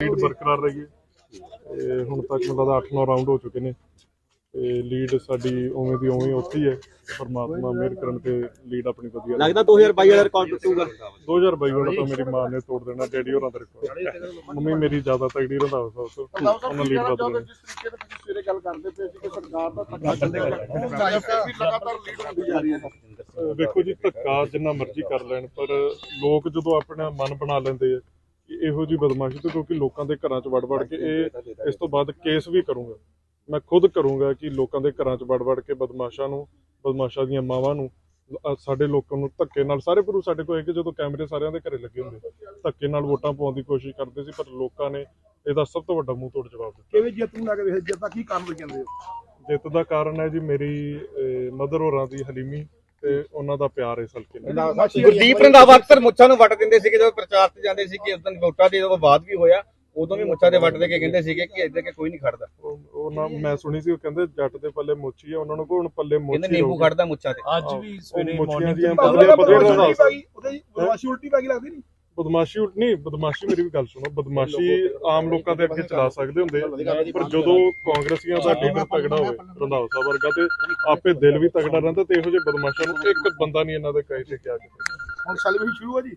Lead ਬਰਕਰਾਰ ਰਹੀ ਹੈ ਤੇ ਹੁਣ ਤੱਕ ਲੱਗਦਾ 8-9 ਰਾਊਂਡ ਹੋ ਚੁੱਕੇ ਨੇ। ਤੇ ਲੀਡ ਸਾਡੀ ਉਵੇਂ ਦੀ ਉਵੇਂ ਉੱਥੇ ਹੀ ਹੈ। ਪਰਮਾਤਮਾ ਮਿਹਰ ਕਰਨ ਤੇ ਲੀਡ ਆਪਣੀ ਵਧੀਆ। ਲੱਗਦਾ 2022 ਵਾਲਾ ਰਿਕਾਰਡ ਟੁੱਟੂਗਾ। 2022 ਵਾਲਾ ਤਾਂ ਮੇਰੀ ਮਾਂ ਨੇ ਤੋੜ ਦੇਣਾ ਡੈਡੀ ਹੋਰਾਂ ਦਾ ਰਿਕਾਰਡ ਮੰਮੀ ਮੇਰੀ ਜ਼ਿਆਦਾ ਤਗੜੀ ਰੰਧਾਵਾ ਸਾਹਿਬ ਤੋਂ ਉਹਨਾਂ ਲੀਡ ਬਦਲ ਦੇਣੀ ਜਿਸ ਤਰੀਕੇ ਨਾਲ ਤੁਸੀਂ ਸਵੇਰੇ ਗੱਲ ਕਰਦੇ ਪਏ ਸੀ ਕਿ ਸਰਕਾਰ ਦਾ ਧੱਕਾ ਚੱਲੇਗਾ ਫਿਰ ਵੀ ਲਗਾਤਾਰ ਲੀਡ ਹੁੰਦੀ ਜਾ ਰਹੀ ਹੈ। ਅਹ ਵੇਖੋ ਜੀ ਧੱਕਾ ਜਿੰਨਾ ਮਰਜ਼ੀ ਕਰ ਲੈਣ ਪਰ ਲੋਕ ਜਦੋਂ ਆਪਣਾ ਮਨ ਬਣਾ ਲੈਂਦੇ ਆ ਇਹੋ ਜੀ ਬਦਮਾਸ਼ੀ ਤੋਂ ਕਿਉਂਕਿ ਲੋਕਾਂ ਦੇ ਘਰਾਂ 'ਚ ਵੜ ਵੜ ਕੇ ਇਹ ਇਸ ਤੋਂ ਬਾਅਦ ਕੇਸ ਵੀ ਕਰੂੰਗਾ। ਮੈਂ ਖੁਦ ਕਰੂੰਗਾ ਕਿ ਲੋਕਾਂ ਦੇ ਘਰਾਂ 'ਚ ਵੜ ਵੜ ਕੇ ਬਦਮਾਸ਼ਾਂ ਨੂੰ ਬਦਮਾਸ਼ਾਂ ਦੀਆਂ ਮਾਵਾਂ ਨੂੰ ਸਾਡੇ ਲੋਕਾਂ ਨੂੰ ਧੱਕੇ ਨਾਲ ਸਾਰੇ ਪੁਰੂ ਸਾਡੇ ਕੋਲ ਹੈ ਕਿ ਜਦੋਂ ਕੈਮਰੇ ਸਾਰਿਆਂ ਦੇ ਘਰੇ ਲੱਗੇ ਹੁੰਦੇ। ਧੱਕੇ ਨਾਲ ਵੋਟਾਂ ਪਾਉਣ ਦੀ ਕੋਸ਼ਿਸ਼ ਕਰਦੇ ਸੀ ਪਰ ਲੋਕਾਂ ਨੇ ਇਹਦਾ ਸਭ ਤੋਂ ਵੱਡਾ ਮੂੰਹ ਤੋੜ ਜਵਾਬ ਦਿੱਤਾ। ਕਿਵੇਂ ਜਿੱਤ ਨੂੰ ਲੱਗ ਰਿਹਾ ਜਿੱਤ ਦਾ ਕੀ ਕਾਰਨ ਕਹਿੰਦੇ ਹੋ? ਜਿੱਤ ਦਾ ਕਾਰਨ ਹੈ ਜੀ ਮੇਰੀ ਮਦਰ ਹੋਰਾਂ ਦੀ ਹਲੀਮੀ ਤੇ ਉਹਨਾਂ ਦਾ ਪਿਆਰ ਇਸ ਹਲਕੇ ਨਾਲ। ਗੁਰਦੀਪ ਰੰਧਾਵਾ ਅਕਸਰ ਮੁੱਛਾਂ ਨੂੰ ਵੱਟ ਦਿੰਦੇ ਸੀਗੇ ਜਦੋਂ ਪ੍ਰਚਾਰ ਤੇ ਜਾਂਦੇ ਸੀ ਕਿ ਉਸ ਦਿਨ ਵੋਟਾਂ ਦੇ ਜਦੋਂ ਬਾਅਦ ਵੀ ਹੋਇਆ ਉਦੋਂ ਵੀ ਮੁੱਛਾਂ ਦੇ ਵੱਟ ਦੇ ਕੇ ਕਹਿੰਦੇ ਸੀਗੇ ਕਿ ਇੱਧਰ ਕੇ ਕੋਈ ਨਹੀਂ ਖੜਦਾ। ਉਹ ਨਾ ਮੈਂ ਸੁਣੀ ਸੀ ਉਹ ਕਹਿੰਦੇ ਜੱਟ ਦੇ ਪੱਲੇ ਮੋਚੀ ਆ ਉਹਨਾਂ ਨੂੰ ਕੋ ਹੁਣ ਪੱਲੇ ਕਹਿੰਦੇ ਮੋਚੀ ਨਿੰਬੂ। ਖੜਦਾ ਮੁੱਛਾਂ ਤੇ। ਅੱਜ ਵੀ ਸਵੇਰੇ ਮੁੱਛੀਆਂ ਮਾਰਨਿੰਗ ਦੀਆਂ ਤੁਹਾਨੂੰ ਬਦਲੇ ਲੱਗਦਾ ਬਦਲੇ ਬਦਮਾਸ਼ੀ ਰੰਧਾਵਾ ਪੈ ਗਈ ਉਹਦੇ ਬਦਮਾਸ਼ੀ ਉਲਟੀ ਪੈ ਗਈ ਲੱਗਦੀ ਨਹੀਂ ਬਦਮਾਸ਼ੀ ਨਹੀਂ ਬਦਮਾਸ਼ੀ ਮੇਰੀ ਵੀ ਗੱਲ ਸੁਣੋ। ਬਦਮਾਸ਼ੀ ਆਮ ਲੋਕਾਂ ਦੇ ਅੱਗੇ ਚਲਾ ਸਕਦੇ ਹੁੰਦੇ ਆ, ਪਰ ਜਦੋਂ ਕਾਂਗਰਸੀਆਂ ਦਾ ਲੀਡਰ ਤਗੜਾ ਹੋਵੇ ਰੰਧਾਵਾ ਸਾਹਿਬ ਵਰਗਾ ਤੇ ਆਪੇ ਦਿਲ ਵੀ ਤਗੜਾ ਰਹਿੰਦਾ ਤੇ ਇਹੋ ਜਿਹੇ ਬਦਮਾਸ਼ਾਂ ਨੂੰ ਇੱਕ ਬੰਦਾ ਨਹੀਂ ਇਹਨਾਂ ਦੇ ਕਹੇ ਤੇ ਕਿਹਾ ਹੁਣ ਸੈਲੀਬ੍ਰੇਸ਼ਨ ਸ਼ੁਰੂ ਹੈ ਜੀ।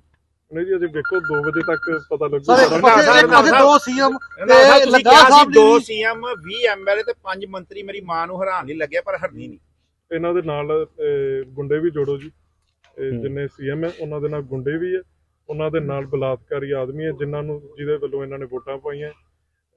ਨਹੀਂ ਜੀ ਅਜੇ ਵੇਖੋ 2 ਵਜੇ ਤੱਕ ਪਤਾ ਲੱਗੂ। ਸਰ ਇੱਕ ਪਾਸੇ ਇੱਕ ਪਾਸੇ ਦੋ ਸੀਐਮ ਤੇ ਲੱਗਾ ਸਾਹਿਬ ਦੋ ਦੀ ਸੀਐਮ 20 ਐਮਐਲਏ ਤੇ 5 ਮੰਤਰੀ ਮੇਰੀ ਮਾਂ ਨੂੰ ਹੈਰਾਨ ਨਹੀਂ ਲੱਗਿਆ ਪਰ ਹਰਨੀ ਨਹੀਂ। ਇਹਨਾਂ ਦੇ ਨਾਲ ਗੁੰਡੇ ਵੀ ਜੋੜੋ ਜੀ। ਜਿੰਨੇ ਸੀਐਮ ਹੈ ਉਹਨਾਂ ਦੇ ਨਾਲ ਗੁੰਡੇ ਵੀ ਹੈ। ਉਹਨਾਂ ਦੇ ਨਾਲ ਬਲਾਤਕਾਰੀ ਆਦਮੀ ਹੈ ਜਿਨ੍ਹਾਂ ਨੂੰ ਜਿਹਦੇ ਵੱਲੋਂ ਇਹਨਾਂ ਨੇ ਵੋਟਾਂ ਪਾਈਆਂ।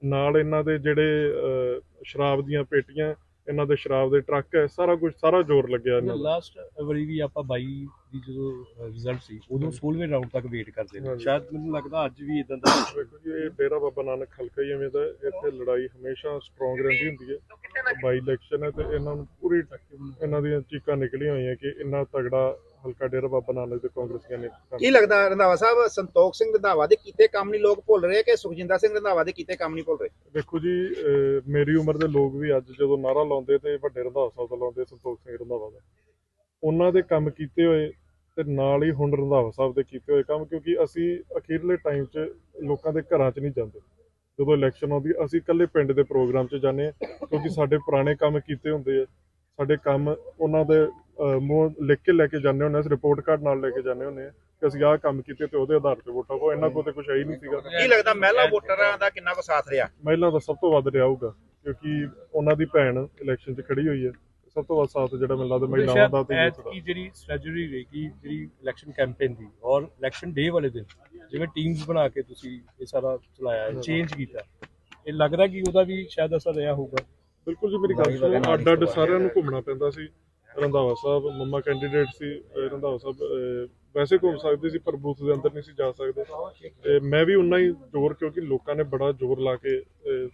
ਨਾਲ ਇਹਨਾਂ ਦੇ ਜਿਹੜੇ ਸ਼ਰਾਬ ਦੀਆਂ ਪੇਟੀਆਂ ਇਹਨਾਂ ਦੇ ਸ਼ਰਾਬ ਦੇ ਟਰੱਕ ਹੈ ਸਾਰਾ ਕੁਝ ਸਾਰਾ ਜ਼ੋਰ ਲੱਗਿਆ ਇਹਨਾਂ ਦਾ। ਲਾਸਟ ਵਾਰੀ ਵੀ ਆਪਾਂ 22 ਦੀ ਜਦੋਂ ਰਿਜ਼ਲਟ ਸੀ ਉਦੋਂ 16ਵੇਂ ਰਾਊਂਡ ਤੱਕ ਵੇਟ ਕਰਦੇ ਨੇ। ਸ਼ਾਇਦ ਮੈਨੂੰ ਲੱਗਦਾ ਅੱਜ ਵੀ ਇਦਾਂ ਦਾ ਵੇਖੋ ਜੀ ਇਹ ਡੇਰਾ ਬਾਬਾ ਨਾਨਕ ਹਲਕਾ ਹੀ ਐਵੇਂ ਦਾ ਇੱਥੇ ਲੜਾਈ ਹਮੇਸ਼ਾ ਸਟਰੋਂਗ ਰਹਿੰਦੀ ਹੁੰਦੀ ਹੈ। ਬਾਈ ਇਲੈਕਸ਼ਨ ਹੈ ਤੇ ਇਹਨਾਂ ਨੂੰ ਪੂਰੀ ਇਹਨਾਂ ਦੀਆਂ ਚੀਕਾਂ ਨਿਕਲੀਆਂ ਹੋਈਆਂ ਕਿ ਇੰਨਾ ਤਗੜਾ ਹਲਕਾ ਡੇਰਾ ਬਾਬਾ ਨਾਨਕ ਦੇ ਕਾਂਗਰਸੀਆਂ ਨੇ ਕੰਮ ਕੀ ਲੱਗਦਾ ਰੰਧਾਵਾ ਸਾਹਿਬ ਸੰਤੋਖ ਸਿੰਘ ਰੰਧਾਵਾ ਦੇ ਕੀਤੇ ਕੰਮ ਨਹੀਂ ਲੋਕ ਭੁੱਲ ਰਹੇ ਕਿ ਸੁਖਜਿੰਦਰ ਸਿੰਘ ਰੰਧਾਵਾ ਦੇ ਕੀਤੇ ਕੰਮ ਨਹੀਂ ਭੁੱਲ ਰਹੇ? ਦੇਖੋ ਜੀ ਅਹ ਮੇਰੀ ਉਮਰ ਦੇ ਲੋਕ ਵੀ ਅੱਜ ਜਦੋਂ ਨਾਰਾ ਲਾਉਂਦੇ ਤੇ ਵੱਡੇ ਰੰਧਾਵਾ ਸਾਹਿਬ ਦਾ ਲਾਉਂਦੇ ਸੰਤੋਖ ਸਿੰਘ ਰੰਧਾਵਾ ਦਾ ਉਹਨਾਂ ਦੇ ਕੰਮ ਕੀਤੇ ਹੋਏ ਤੇ ਨਾਲ ਹੀ ਹੁਣ ਰੰਧਾਵਾ ਸਾਹਿਬ ਦੇ ਕੀਤੇ ਹੋਏ ਕੰਮ ਕਿਉਂਕਿ ਅਸੀਂ ਅਖੀਰਲੇ ਟਾਈਮ 'ਚ ਲੋਕਾਂ ਦੇ ਘਰਾਂ 'ਚ ਨਹੀਂ ਜਾਂਦੇ। ਜਦੋਂ ਇਲੈਕਸ਼ਨ ਆਉਂਦੀ ਅਸੀਂ ਇਕੱਲੇ ਪਿੰਡ ਦੇ ਪ੍ਰੋਗਰਾਮ 'ਚ ਜਾਂਦੇ ਹਾਂ ਕਿਉਂਕਿ ਸਾਡੇ ਪੁਰਾਣੇ ਕੰਮ ਕੀਤੇ ਹੁੰਦੇ ਆ। ਸਾਡੇ ਕੰਮ ਉਹਨਾਂ ਦੇ ਮੂੰਹ ਲਿਖ ਕੇ ਲੈ ਕੇ ਜਾਂਦੇ ਹੁੰਦੇ ਆ ਅਸੀਂ ਰਿਪੋਰਟ ਕਾਰਡ ਨਾਲ ਲੈ ਕੇ ਜਾਂਦੇ ਹੁੰਦੇ ਆ ਕਿ ਅਸੀਂ ਆਹ ਕੰਮ ਕੀਤੇ ਤੇ ਉਹਦੇ ਆਧਾਰ ਤੇ ਵੋਟਾਂ ਪਾਓ ਇਹਨਾਂ ਕੋਲ ਤੇ ਕੁਝ ਹੈ ਹੀ ਨਹੀਂ ਸੀਗਾ। ਕੀ ਲੱਗਦਾ ਮਹਿਲਾ ਵੋਟਰਾਂ ਦਾ ਕਿੰਨਾ ਕੁ ਸਾਥ ਰਿਹਾ? ਮਹਿਲਾ ਦਾ ਸਭ ਤੋਂ ਵੱਧ ਰਿਹਾ ਹੋਊਗਾ ਕਿਉਂਕਿ ਉਹਨਾਂ ਦੀ ਭੈਣ ਇਲੈਕਸ਼ਨ 'ਚ ਖੜੀ ਹੋਈ ਹੈ। ਸਭ ਤੋਂ ਵੱਧ ਸਾਥ ਜਿਹੜਾ ਮੈਨੂੰ ਲੱਗਦਾ ਮਹਿਲਾਵਾਂ ਦਾ ਤੇ ਐਤ ਕੀ ਜਿਹੜੀ ਸਟ੍ਰੈਟਜੀ ਰਹੇਗੀ ਜਿਹੜੀ ਇਲੈਕਸ਼ਨ ਕੈਂਪੇਨ ਦੀ ਔਰ ਇਲੈਕਸ਼ਨ ਡੇ ਵਾਲੇ ਦਿਨ ਜਿਵੇਂ ਟੀਮਸ ਬਣਾ ਕੇ ਤੁਸੀਂ ਇਹ ਸਾਰਾ ਚਲਾਇਆ ਹੈ ਚੇਂਜ ਕੀਤਾ ਇਹ ਲੱਗਦਾ ਕਿ ਉਹਦਾ ਵੀ ਸ਼ਾਇਦ ਅਸਰ ਰਿਹਾ ਹੋਊਗਾ? ਬਿਲਕੁਲ ਜੀ ਮੇਰੀ ਗੱਲ ਸੁਣੋ ਅੱਡ ਅੱਡ ਸਾਰਿਆਂ ਨੂੰ ਘੁੰਮਣਾ ਪੈਂਦਾ ਸੀ। ਰੰਧਾਵਾ ਸਾਹਿਬ, ਮੰਮਾ ਕੈਂਡੀਡੇਟ ਸੀ ਰੰਧਾਵਾ ਸਾਹਿਬ ਵੈਸੇ ਘੁੰਮ ਸਕਦੇ ਸੀ, ਪਰ ਬੂਥ ਦੇ ਅੰਦਰ ਨਹੀਂ ਸੀ ਜਾ ਸਕਦੇ। ਤੇ ਮੈਂ ਵੀ ਉਨਾ ਹੀ ਜ਼ੋਰ, ਕਿਉਂਕਿ ਲੋਕਾਂ ਨੇ ਬੜਾ ਜ਼ੋਰ ਲਾ ਕੇ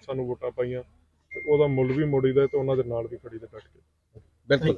ਸਾਨੂੰ ਵੋਟਾਂ ਪਾਈਆਂ। ਤੇ ਉਹਦਾ ਮੁੱਲ ਵੀ ਮੋੜੀਦਾ ਤੇ ਉਹਨਾਂ ਦੇ ਨਾਲ ਵੀ ਖੜੀ ਦਾ ਕੱਟ ਕੇ। ਬਿਲਕੁਲ।